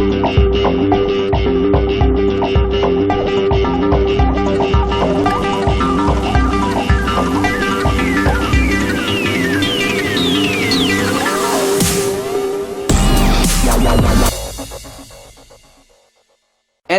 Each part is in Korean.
Thank you.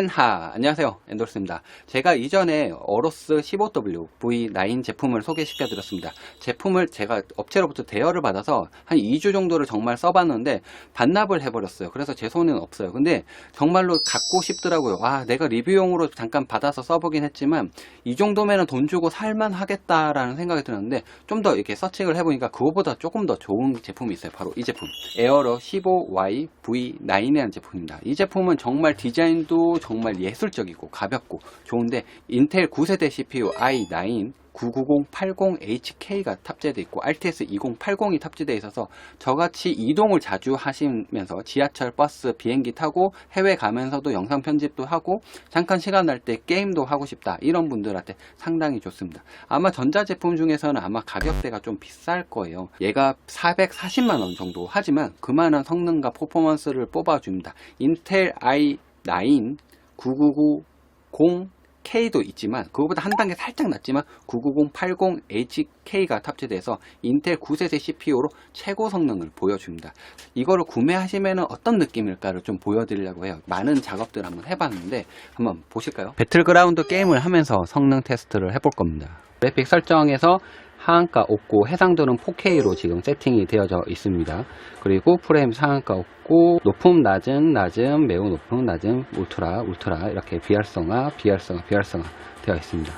엔하. 안녕하세요. 엔돌스입니다. 제가 이전에 어로스 15W V9 제품을 소개시켜 드렸습니다. 제품을 제가 업체로부터 대여를 받아서 한 2주 정도를 정말 써봤는데 반납을 해버렸어요. 그래서 제 손에는 없어요. 근데 정말로 갖고 싶더라고요. 와 내가 리뷰용으로 잠깐 받아서 써보긴 했지만 이 정도면 돈 주고 살만 하겠다라는 생각이 들었는데 좀 더 이렇게 서칭을 해보니까 그거보다 조금 더 좋은 제품이 있어요. 바로 이 제품. 에어로 15Y V9이라는 제품입니다. 이 제품은 정말 디자인도 정말 예술적이고 가볍고 좋은데 인텔 9세대 CPU i9 99080HK가 탑재되어 있고 RTS 2080이 탑재되어 있어서 저같이 이동을 자주 하시면서 지하철, 버스, 비행기 타고 해외 가면서도 영상 편집도 하고 잠깐 시간 날 때 게임도 하고 싶다 이런 분들한테 상당히 좋습니다. 아마 전자제품 중에서는 아마 가격대가 좀 비쌀 거예요. 얘가 440만원 정도 하지만 그만한 성능과 퍼포먼스를 뽑아줍니다. 인텔 i9 9990K도 있지만 그거보다 한 단계 살짝 낮지만 99080HK가 탑재돼서 인텔 9세대 CPU로 최고 성능을 보여줍니다. 이거를 구매하시면 어떤 느낌일까를 좀 보여드리려고 해요. 많은 작업들 한번 해봤는데 한번 보실까요? 배틀그라운드 게임을 하면서 성능 테스트를 해볼 겁니다. 그래픽 설정에서 하한가 없고 해상도는 4K로 지금 세팅이 되어져 있습니다. 그리고 프레임 상한가 없고 높음 낮은 낮음 매우 높음 낮음 울트라 울트라 이렇게 비활성화 비활성화 비활성화 되어 있습니다.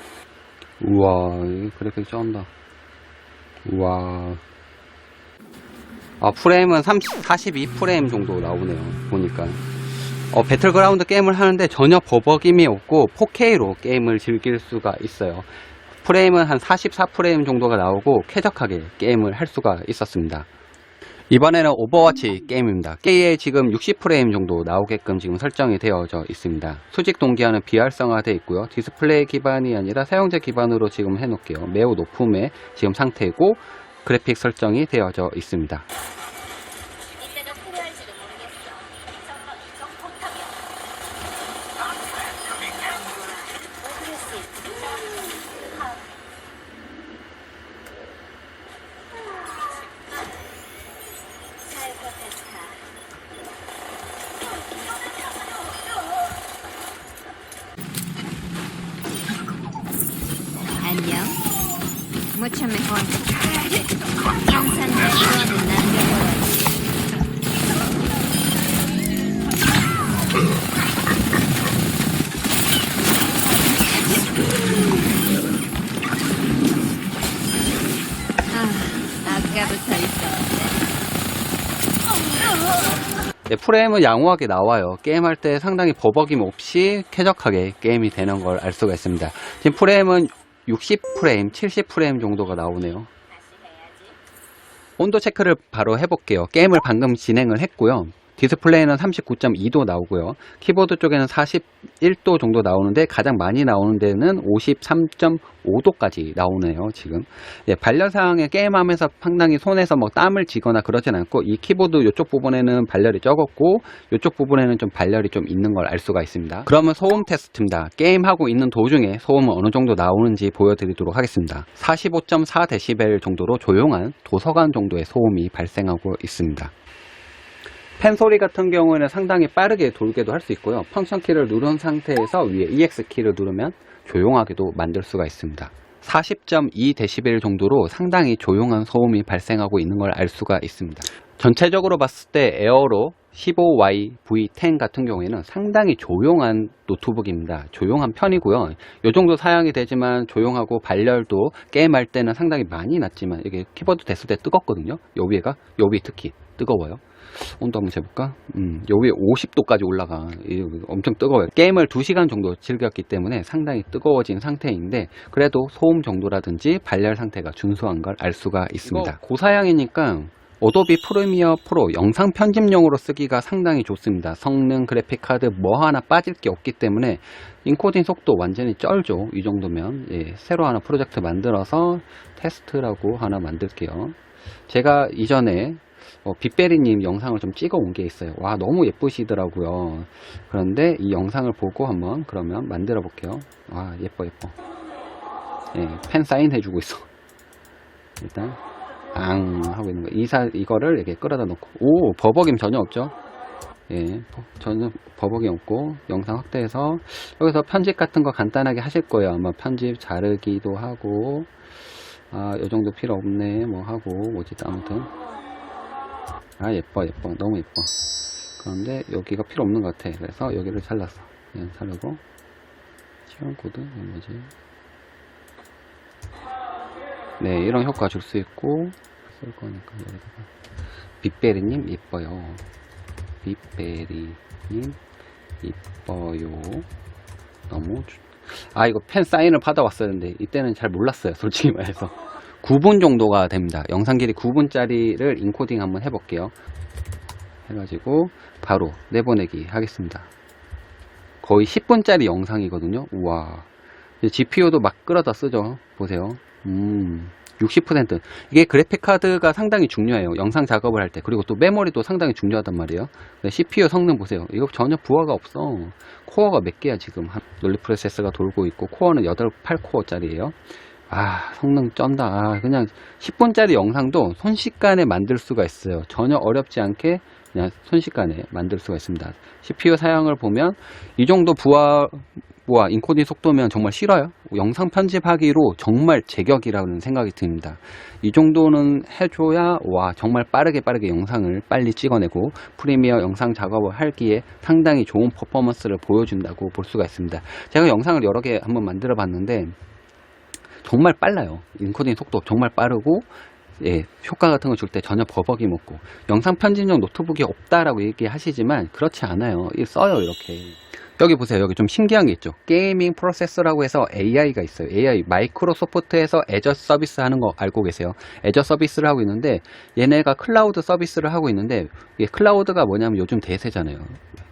우와 이 그래픽 쩐다. 우와 아 프레임은 30, 42 프레임 정도 나오네요. 보니까 어, 배틀그라운드 게임을 하는데 전혀 버벅임이 없고 4K로 게임을 즐길 수가 있어요. 프레임은 한 44프레임 정도가 나오고 쾌적하게 게임을 할 수가 있었습니다. 이번에는 오버워치 게임입니다. 게임에 지금 60프레임 정도 나오게끔 지금 설정이 되어져 있습니다. 수직 동기화는 비활성화되어 있고요. 디스플레이 기반이 아니라 사용자 기반으로 지금 해놓을게요. 매우 높음의 지금 상태고 그래픽 설정이 되어져 있습니다. 이때가 필요할지도 모르겠어. 정말 정통탑이야. 어그레시브. 사이버 페스타. 안녕. Mucho mejor. 영상 내주어는 남겨놓아야지. 아, 아까부터 있었는데. 네, 프레임은 양호하게 나와요. 게임할 때 상당히 버벅임 없이 쾌적하게 게임이 되는 걸 알 수가 있습니다. 지금 프레임은 60프레임, 70프레임 정도가 나오네요. 온도 체크를 바로 해볼게요. 게임을 방금 진행을 했고요. 디스플레이는 39.2도 나오고요. 키보드 쪽에는 41도 정도 나오는데 가장 많이 나오는 데는 53.5도까지 나오네요. 지금 예, 발열상에 게임하면서 상당히 손에서 뭐 땀을 지거나 그러진 않고 이 키보드 이쪽 부분에는 발열이 적었고 이쪽 부분에는 좀 발열이 좀 있는 걸 알 수가 있습니다. 그러면 소음 테스트입니다. 게임하고 있는 도중에 소음은 어느 정도 나오는지 보여드리도록 하겠습니다. 45.4dB 정도로 조용한 도서관 정도의 소음이 발생하고 있습니다. 펜 소리 같은 경우에는 상당히 빠르게 돌게도 할 수 있고요. 펑션 키를 누른 상태에서 위에 EX 키를 누르면 조용하게도 만들 수가 있습니다. 40.2dB 정도로 상당히 조용한 소음이 발생하고 있는 걸 알 수가 있습니다. 전체적으로 봤을 때 에어로 15Y V10 같은 경우에는 상당히 조용한 노트북입니다. 조용한 편이고요. 이 정도 사양이 되지만 조용하고 발열도 게임할 때는 상당히 많이 났지만 이게 키보드 됐을 때 뜨겁거든요. 요 위에가 요위 특히 뜨거워요. 온도 한번 재볼까? 음, 요 위에 50도까지 올라가. 이 엄청 뜨거워요. 게임을 2시간 정도 즐겼기 때문에 상당히 뜨거워진 상태인데, 그래도 소음 정도라든지 발열 상태가 준수한 걸 알 수가 있습니다. 고사양이니까 어도비 프리미어 프로 영상 편집용으로 쓰기가 상당히 좋습니다. 성능, 그래픽 카드 뭐 하나 빠질 게 없기 때문에 인코딩 속도 완전히 쩔죠. 이 정도면 예, 새로 하나 프로젝트 만들어서 테스트라고 하나 만들게요. 제가 이전에 어, 빅베리님 영상을 좀 찍어 온 게 있어요. 와, 너무 예쁘시더라고요. 그런데 이 영상을 보고 한번 그러면 만들어 볼게요. 와, 예뻐, 예뻐. 예, 팬 사인 해주고 있어. 일단, 앙, 하고 있는 거. 이사, 이거를 이렇게 끌어다 놓고. 오, 버벅임 전혀 없죠? 예, 버- 전혀 버벅이 없고, 영상 확대해서, 여기서 편집 같은 거 간단하게 하실 거예요. 아마 편집 자르기도 하고, 아, 요 정도 필요 없네, 뭐 하고, 뭐지, 아무튼. 아, 예뻐, 예뻐. 너무 예뻐. 그런데 여기가 필요 없는 것 같아. 그래서 여기를 잘랐어. 그냥 자르고, 시험 코드, 뭐지? 네, 이런 효과 줄 수 있고, 쓸 거니까, 여기다가. 빅베리님, 이뻐요. 빅베리님, 이뻐요. 너무, 좋... 아, 이거 팬 사인을 받아왔었는데, 이때는 잘 몰랐어요. 솔직히 말해서. 9분 정도가 됩니다. 영상 길이 9분짜리를 인코딩 한번 해볼게요. 해가지고, 바로 내보내기 하겠습니다. 거의 10분짜리 영상이거든요. 우와. GPU도 막 끌어다 쓰죠. 보세요. 음, 60%. 이게 그래픽 카드가 상당히 중요해요. 영상 작업을 할 때. 그리고 또 메모리도 상당히 중요하단 말이에요. CPU 성능 보세요. 이거 전혀 부하가 없어. 코어가 몇 개야, 지금. 한- 논리 프로세서가 돌고 있고, 코어는 8, 8코어짜리예요. 아, 성능 쩐다. 아, 그냥 10분짜리 영상도 순식간에 만들 수가 있어요. 전혀 어렵지 않게 그냥 순식간에 만들 수가 있습니다. CPU 사양을 보면 이 정도 부하 와 인코딩 속도면 정말 싫어요. 영상 편집하기로 정말 제격이라는 생각이 듭니다. 이 정도는 해줘야 와 정말 빠르게 빠르게 영상을 빨리 찍어내고 프리미어 영상 작업을 하기에 상당히 좋은 퍼포먼스를 보여준다고 볼 수가 있습니다. 제가 영상을 여러 개 한번 만들어 봤는데 정말 빨라요. 인코딩 속도 정말 빠르고 예, 효과 같은 거 줄 때 전혀 버벅이 먹고 영상 편집용 노트북이 없다라고 얘기하시지만 그렇지 않아요. 이 써요 이렇게. 여기 보세요. 여기 좀 신기한 게 있죠. 게이밍 프로세서라고 해서 AI가 있어요. AI 마이크로소프트에서 애저 서비스 하는 거 알고 계세요. 애저 서비스를 하고 있는데 얘네가 클라우드 서비스를 하고 있는데 이게 클라우드가 뭐냐면 요즘 대세잖아요.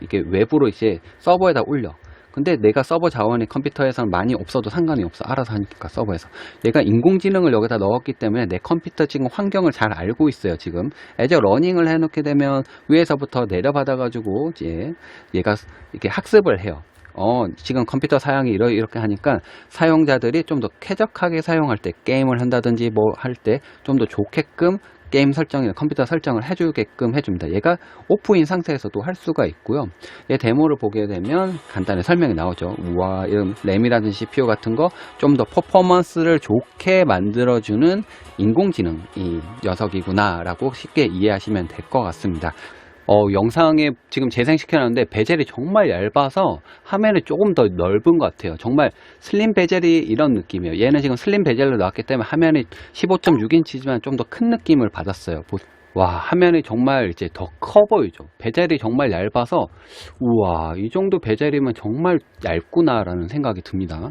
이게 외부로 이제 서버에다 올려. 근데 내가 서버 자원이 컴퓨터에서는 많이 없어도 상관이 없어. 알아서 하니까 서버에서. 얘가 인공지능을 여기다 넣었기 때문에 내 컴퓨터 지금 환경을 잘 알고 있어요. 지금. 애저 러닝을 해놓게 되면 위에서부터 내려받아 가지고 이제 얘가 이렇게 학습을 해요. 어, 지금 컴퓨터 사양이 이러, 이렇게 하니까 사용자들이 좀 더 쾌적하게 사용할 때 게임을 한다든지 뭐 할 때 좀 더 좋게끔 게임 설정이나 컴퓨터 설정을 해주게끔 해줍니다. 얘가 오프인 상태에서도 할 수가 있고요. 얘 데모를 보게 되면 간단히 설명이 나오죠. 우와, 이런 램이라든지 CPU 같은 거 좀 더 퍼포먼스를 좋게 만들어주는 인공지능 이 녀석이구나라고 쉽게 이해하시면 될 것 같습니다. 어, 영상에 지금 재생시켜놨는데 베젤이 정말 얇아서 화면이 조금 더 넓은 것 같아요. 정말 슬림 베젤이 이런 느낌이에요. 얘는 지금 슬림 베젤로 나왔기 때문에 화면이 15.6인치지만 좀 더 큰 느낌을 받았어요. 보- 와, 화면이 정말 이제 더 커 보이죠. 베젤이 정말 얇아서, 우와, 이 정도 베젤이면 정말 얇구나 라는 생각이 듭니다.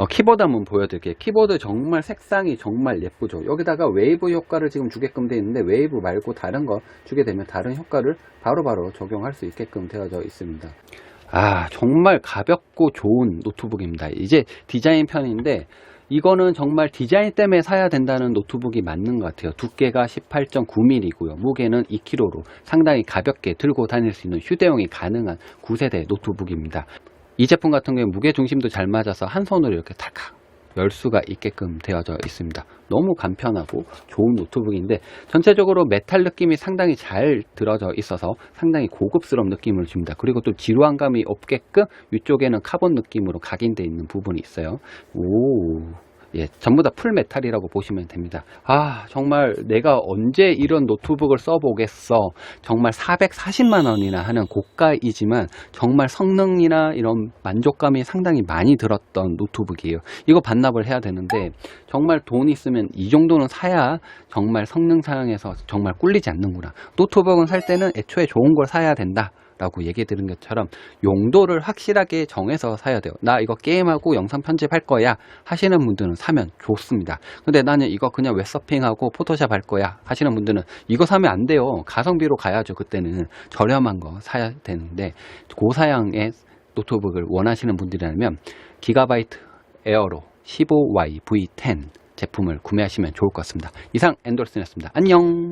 어, 키보드 한번 보여드릴게요. 키보드 정말 색상이 정말 예쁘죠. 여기다가 웨이브 효과를 지금 주게끔 되어 있는데 웨이브 말고 다른 거 주게 되면 다른 효과를 바로 바로 적용할 수 있게끔 되어져 있습니다. 아, 정말 가볍고 좋은 노트북입니다. 이제 디자인 편인데 이거는 정말 디자인 때문에 사야 된다는 노트북이 맞는 것 같아요. 두께가 18.9mm이고요. 무게는 2kg로 상당히 가볍게 들고 다닐 수 있는 휴대용이 가능한 9세대 노트북입니다. 이 제품 같은 경우에 무게 중심도 잘 맞아서 한 손으로 이렇게 탁탁 열 수가 있게끔 되어져 있습니다. 너무 간편하고 좋은 노트북인데 전체적으로 메탈 느낌이 상당히 잘 들어져 있어서 상당히 고급스러운 느낌을 줍니다. 그리고 또 지루한감이 없게끔 위쪽에는 카본 느낌으로 각인되어 있는 부분이 있어요. 오. 예, 전부 다 풀메탈이라고 보시면 됩니다. 아, 정말 내가 언제 이런 노트북을 써보겠어. 정말 440만 원이나 하는 고가이지만 정말 성능이나 이런 만족감이 상당히 많이 들었던 노트북이에요. 이거 반납을 해야 되는데 정말 돈 있으면 이 정도는 사야 정말 성능 사양에서 정말 꿀리지 않는구나. 노트북은 살 때는 애초에 좋은 걸 사야 된다. 라고 얘기 드린 것처럼 용도를 확실하게 정해서 사야 돼요. 나 이거 게임하고 영상 편집할 거야 하시는 분들은 사면 좋습니다. 근데 나는 이거 그냥 웹서핑하고 포토샵 할 거야 하시는 분들은 이거 사면 안 돼요. 가성비로 가야죠. 그때는 저렴한 거 사야 되는데 고사양의 노트북을 원하시는 분들이라면 기가바이트 에어로 15Y V10 제품을 구매하시면 좋을 것 같습니다. 이상 엔돌슨이었습니다. 안녕